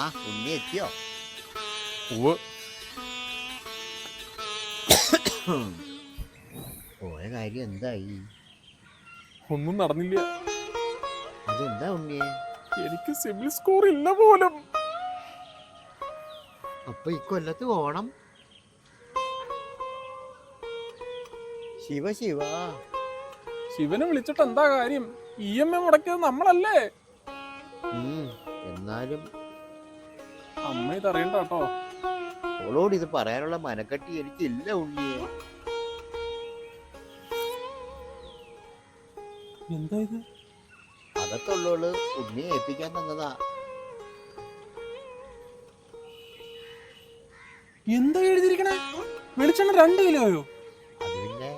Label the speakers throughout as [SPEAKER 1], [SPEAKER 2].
[SPEAKER 1] ആ ഉണ്ണി എത്തിയോ?
[SPEAKER 2] ഉവ്
[SPEAKER 1] പോയ കാര്യം എന്തായി?
[SPEAKER 2] ഒന്നും നടന്നില്ല.
[SPEAKER 1] അതെന്താ ഉണ്ണിയെ
[SPEAKER 2] എനിക്ക് സിവിൽ സ്കോർ ഇല്ല പോലും.
[SPEAKER 1] അപ്പൊ ഈ കൊല്ലത്ത് ഓണം ശിവ ശിവ.
[SPEAKER 2] ശിവനെ വിളിച്ചിട്ട് എന്താ കാര്യം? ഇ എം എ മുടക്കിയത് നമ്മളല്ലേ?
[SPEAKER 1] എന്നാലും
[SPEAKER 2] അമ്മ ഇതറിയണ്ട കേട്ടോ.
[SPEAKER 1] അവളോട് ഇത് പറയാനുള്ള മനക്കെട്ടി എനിക്കില്ല ഉണ്ണിയെ.
[SPEAKER 2] എന്താ ഇത്?
[SPEAKER 1] അകത്തുള്ളോൾ ഉണ്ണിയെ ഏൽപ്പിക്കാൻ തന്നതാ.
[SPEAKER 2] എന്താ എഴുതിയിരിക്കണേ? വെളിച്ചെണ്ണ രണ്ട് കിലോയോ?
[SPEAKER 1] അത് പിന്നെ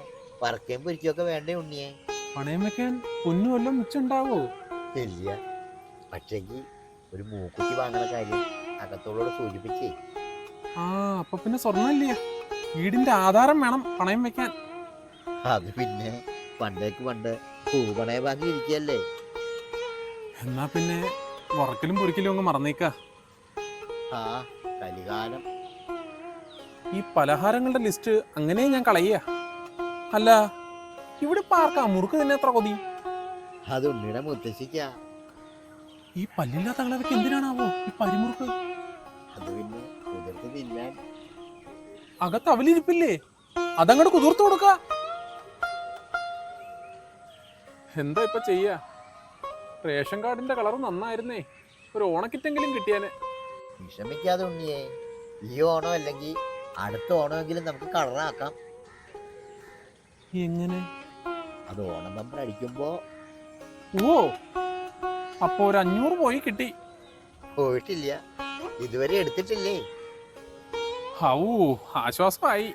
[SPEAKER 1] പറക്കേം പൊരിക്കൊക്കെ വേണ്ടേ ഉണ്ണിയെ?
[SPEAKER 2] പണയം വെക്കാൻ പൊന്നു വല്ലതും മിച്ചുണ്ടാവോ
[SPEAKER 1] ഇല്ല. പക്ഷെങ്കിൽ ഒരു മൂക്കുറ്റി വാങ്ങണ കാര്യം. അകത്തോളോട് സൂചിപ്പിച്ചേ.
[SPEAKER 2] ആ അപ്പൊ പിന്നെ സ്വർണമില്ല വീടിന്റെ ആധാരം വേണം പണയം വെക്കാൻ.
[SPEAKER 1] അത് പിന്നെ പണ്ടേക്ക് പണ്ട് പൂപണയ ബാക്കി ഇരിക്കല്ലേ
[SPEAKER 2] എന്നാ പിന്നെ വറക്കലും പൊരിക്കലും അങ്ങ് മറന്നേക്ക.
[SPEAKER 1] ആ കലികാലം.
[SPEAKER 2] ഈ പലഹാരങ്ങളുടെ ലിസ്റ്റ് അങ്ങനെ ഞാൻ കളയ അല്ല ഇവിടെ ഇപ്പൊ ആർക്കാ? മുറുക്ക് തന്നെ എത്ര കൊതി?
[SPEAKER 1] അത് ഉണ്ണിയുടെ മുത്തശ്ശിക്കാ.
[SPEAKER 2] ഈ പല്ലില്ലാത്ത കളവയ്ക്ക് എന്തിനാണാവോ ഈ പരിമുറുക്ക്?
[SPEAKER 1] അത് പിന്നെ കുതിർത്ത് തിന്നാൻ.
[SPEAKER 2] അകത്ത് അവലിരിപ്പില്ലേ? അതങ്ങോട്ട് കുതിർത്തു കൊടുക്ക. എന്താ ഇപ്പൊ ചെയ്യാ? റേഷൻ കാർഡിന്റെ കളർ നന്നായിരുന്നേ. ഒരു ഓണക്കിറ്റെങ്കിലും കിട്ടിയാനെ.
[SPEAKER 1] വിഷമിക്കാതെ ഉണ്ണിയേ ഈ ഓണം അല്ലെങ്കിൽ അടുത്ത ഓണമെങ്കിലും നമുക്ക് കളറാക്കാം.
[SPEAKER 2] എങ്ങനെ?
[SPEAKER 1] അത് ഓണം നമ്മൾ അടിക്കുമ്പോ
[SPEAKER 2] ഓ അപ്പൊ ഒരു അഞ്ഞൂറ് പോയി കിട്ടി.
[SPEAKER 1] പോയിട്ടില്ല. ഇതുവരെ എടുത്തിട്ടില്ലേ?
[SPEAKER 2] ഹൗ ആശ്വാസമായി.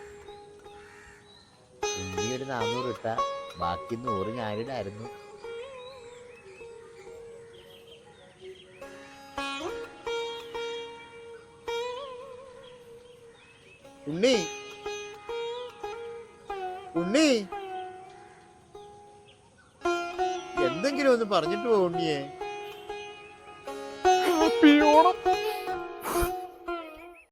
[SPEAKER 1] ഉണ്ണി ഒരു നാനൂറ് ഇട്ട ബാക്കി നൂറ് ഞാനിടായിരുന്നു. ഉണ്ണി. ഉണ്ണി. എന്തെങ്കിലും ഒന്ന് പറഞ്ഞിട്ട് പോ ഉണ്ണിയെ
[SPEAKER 2] Beautiful